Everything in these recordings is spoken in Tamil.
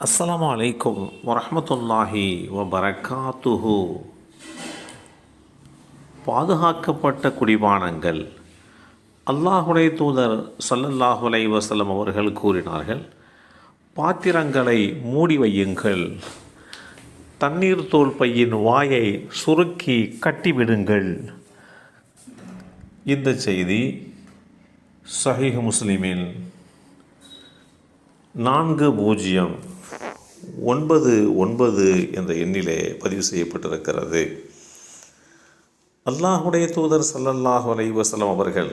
அஸ்லாம் அலைக்கும் வரமத்துல்லாஹி வபரகாத்துஹு. பாதுகாக்கப்பட்ட குடிபானங்கள். அல்லாஹுடைய தூதர் சல்லல்லாஹுலை அலைஹி அவர்கள் கூறினார்கள் பாத்திரங்களை மூடி வையுங்கள் தண்ணீர் தோல் பையின் வாயை சுருக்கி கட்டிவிடுங்கள் இந்த செய்தி சஹிஹ் முஸ்லிமில் நான்கு பூஜ்ஜியம் ஒன்பது ஒன்பது என்ற எண்ணிலே பதிவு செய்யப்பட்டிருக்கிறது. அல்லாஹுடைய தூதர் சல்லல்லாஹ் அலைஹி வஸல்லம் அவர்கள்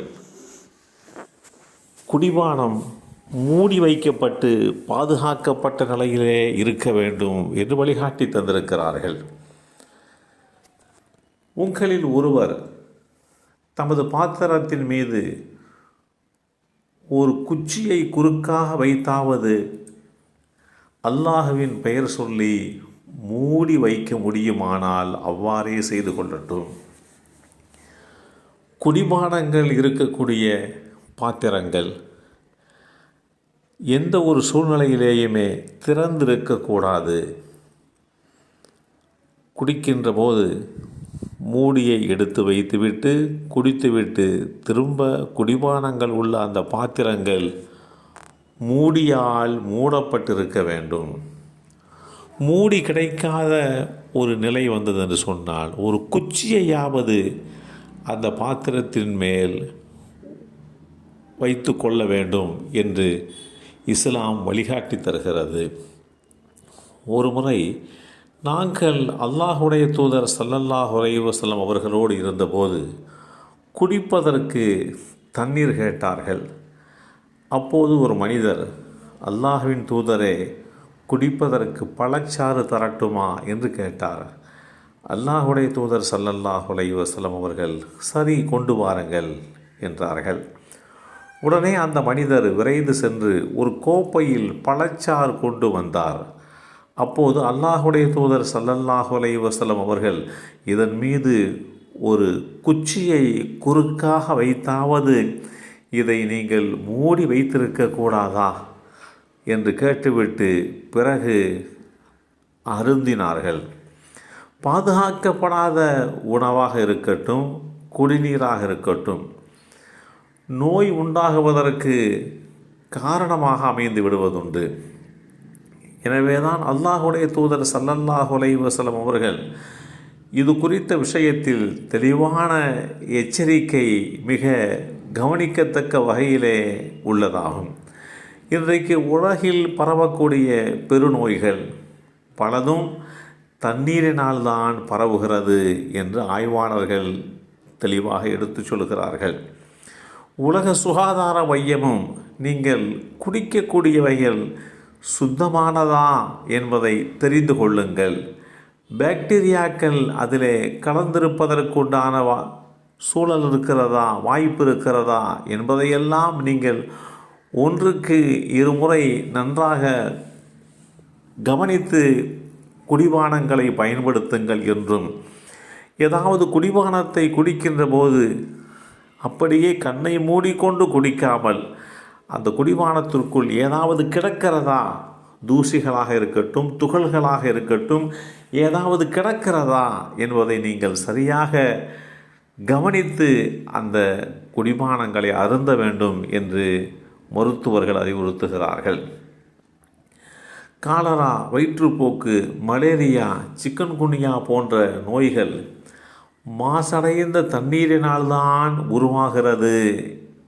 குடிபானம் மூடி வைக்கப்பட்டு பாதுகாக்கப்பட்ட நிலையிலே இருக்க வேண்டும் என்று வழிகாட்டி தந்திருக்கிறார்கள். உங்களில் ஒருவர் தமது பாத்திரத்தின் மீது ஒரு குச்சியை குறுக்காக வைத்தாவது அல்லாஹுவின் பெயர் சொல்லி மூடி வைக்க முடியுமானால் அவ்வாறே செய்து கொள்ளட்டும். குடிபானங்கள் இருக்கக்கூடிய பாத்திரங்கள் எந்த ஒரு சூழ்நிலையிலேயுமே திறந்திருக்கக்கூடாது. குடிக்கின்ற போது மூடியை எடுத்து வைத்துவிட்டு குடித்துவிட்டு திரும்ப குடிபானங்கள் உள்ள அந்த பாத்திரங்கள் மூடியால் மூடப்பட்டிருக்க வேண்டும். மூடி கிடைக்காத ஒரு நிலை வந்தது என்று சொன்னால் ஒரு குச்சியையாவது அந்த பாத்திரத்தின் மேல் வைத்து கொள்ள வேண்டும் என்று இஸ்லாம் வழிகாட்டி தருகிறது. ஒரு முறை நாங்கள் அல்லாஹுடைய தூதர் சல்லல்லாஹ் வசல்லம் அவர்களோடு இருந்தபோது குடிப்பதற்கு தண்ணீர் கேட்டார்கள். அப்போது ஒரு மனிதர் அல்லாஹுவின் தூதரே குடிப்பதற்கு பழச்சாறு தரட்டுமா? என்று கேட்டார். அல்லாஹுடைய தூதர் சல்லல்லாஹ் வசல்லம் அவர்கள் சரி கொண்டு வாருங்கள் என்றார்கள். உடனே அந்த மனிதர் விரைந்து சென்று ஒரு கோப்பையில் பழச்சாறு கொண்டு வந்தார். அப்போது அல்லாஹுடைய தூதர் சல்லல்லாஹ் அலைஹி அவர்கள் இதன் மீது ஒரு குச்சியை குறுக்காக வைத்தாவது இதை நீங்கள் மூடி வைத்திருக்க கூடாதா என்று கேட்டுவிட்டு பிறகு அருந்தினார்கள். பாதுகாக்கப்படாத உணவாக இருக்கட்டும் குடிநீராக இருக்கட்டும் நோய் உண்டாகுவதற்கு காரணமாக அமைந்து விடுவதுண்டு. எனவே தான் அல்லாஹுடைய தூதர் சல்லல்லாஹ் வசலம் அவர்கள் இது குறித்த விஷயத்தில் தெளிவான எச்சரிக்கை மிக கவனிக்கத்தக்க வகையிலே உள்ளதாகும். இன்றைக்கு உலகில் பரவக்கூடிய பெருநோய்கள் பலதும் தண்ணீரினால்தான் பரவுகிறது என்று ஆய்வாளர்கள் தெளிவாக எடுத்து சொல்கிறார்கள் உலக சுகாதார மையமும் நீங்கள் குடிக்கக்கூடியவைகள் சுத்தமானதா என்பதை தெரிந்து கொள்ளுங்கள். பாக்டீரியாக்கள் அதிலே கலந்திருப்பதற்குண்டான சூழல் இருக்கிறதா வாய்ப்பு இருக்கிறதா என்பதையெல்லாம் நீங்கள் ஒன்றுக்கு இருமுறை நன்றாக கவனித்து குடிபானங்களை பயன்படுத்துங்கள் என்றும் ஏதாவது குடிபானத்தை குடிக்கின்ற போது அப்படியே கண்ணை மூடிக்கொண்டு குடிக்காமல் அந்த குடிபானத்திற்குள் ஏதாவது கிடக்கிறதா? தூசிகளாக இருக்கட்டும் துகள்களாக இருக்கட்டும் ஏதாவது கிடக்கிறதா என்பதை நீங்கள் சரியாக கவனித்து அந்த குடிபானங்களை அருந்த வேண்டும் என்று மருத்துவர்கள் அறிவுறுத்துகிறார்கள். காலரா வயிற்றுப்போக்கு மலேரியா சிக்கன்குனியா போன்ற நோய்கள் மாசடைந்த தண்ணீரினால்தான் உருவாகிறது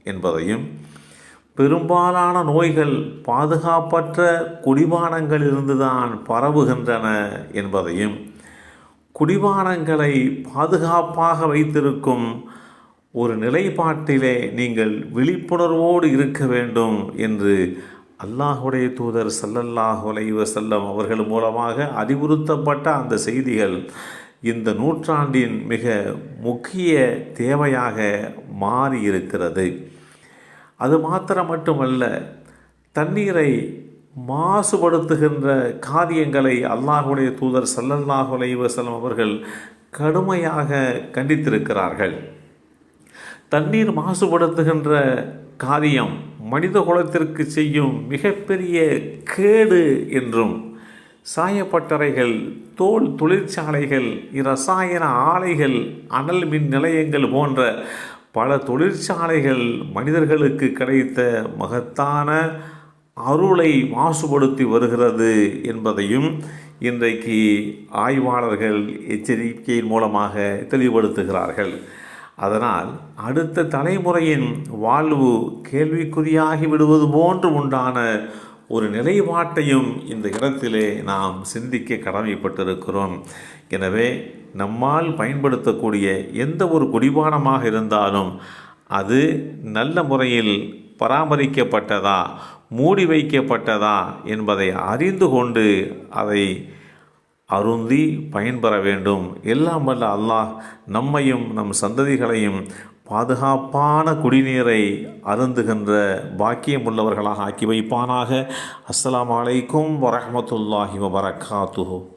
என்பதையும் பெரும்பாலான நோய்கள் பாதுகாப்பற்ற குடிபானங்களிலிருந்து தான் பரவுகின்றன என்பதையும் குடிவானங்களை பாதுகாப்பாக வைத்திருக்கும் ஒரு நிலைப்பாட்டிலே நீங்கள் விழிப்புணர்வோடு இருக்க வேண்டும் என்று அல்லாஹுடைய தூதர் சல்லல்லாஹ் உலைவ செல்லம் அவர்கள் மூலமாக அறிவுறுத்தப்பட்ட அந்த செய்திகள் இந்த நூற்றாண்டின் மிக முக்கிய தேவையாக மாறி இருக்கிறது அது மாத்திரம் மட்டுமல்ல தண்ணீரை மாசுபடுத்துகின்ற காரியங்களை அல்லாஹுடைய தூதர் சல்லல்லாஹு அலைவசலம் அவர்கள் கடுமையாக கண்டித்திருக்கிறார்கள். தண்ணீர் மாசுபடுத்துகின்ற காரியம் மனித குலத்திற்கு செய்யும் மிகப்பெரிய கேடு என்றும் சாயப்பட்டறைகள் தோல் தொழிற்சாலைகள் இரசாயன ஆலைகள் அனல் மின் நிலையங்கள் போன்ற பல தொழிற்சாலைகள் மனிதர்களுக்கு கிடைத்த மகத்தான அருளை மாசுபடுத்தி வருகிறது என்பதையும் இன்றைக்கு ஆய்வாளர்கள் எச்சரிக்கையின் மூலமாக தெளிவுபடுத்துகிறார்கள். அதனால் அடுத்த தலைமுறையின் வாழ்வு கேள்விக்குறியாகி விடுவது போன்று உண்டான ஒரு நிலைப்பாட்டையும் இந்த இடத்திலே நாம் சிந்திக்க கடமைப்பட்டிருக்கிறோம். எனவே நம்மால் பயன்படுத்தக்கூடிய எந்த ஒரு குடிபானமாக இருந்தாலும் அது நல்ல முறையில் பராமரிக்கப்பட்டதா மூடி வைக்கப்பட்டதா என்பதை அறிந்து கொண்டு அதை அருந்தி பயன்பெற வேண்டும். எல்லாம் வல்ல அல்லாஹ் நம்மையும் நம் சந்ததிகளையும் பாதுகாப்பான குடிநீரை அருந்துகின்ற பாக்கியமுள்ளவர்களாக ஆக்கி வைப்பானாக. அஸ்லாம் வலைக்கும் வரமத்துல்லாஹி வபரகாத்துஹு.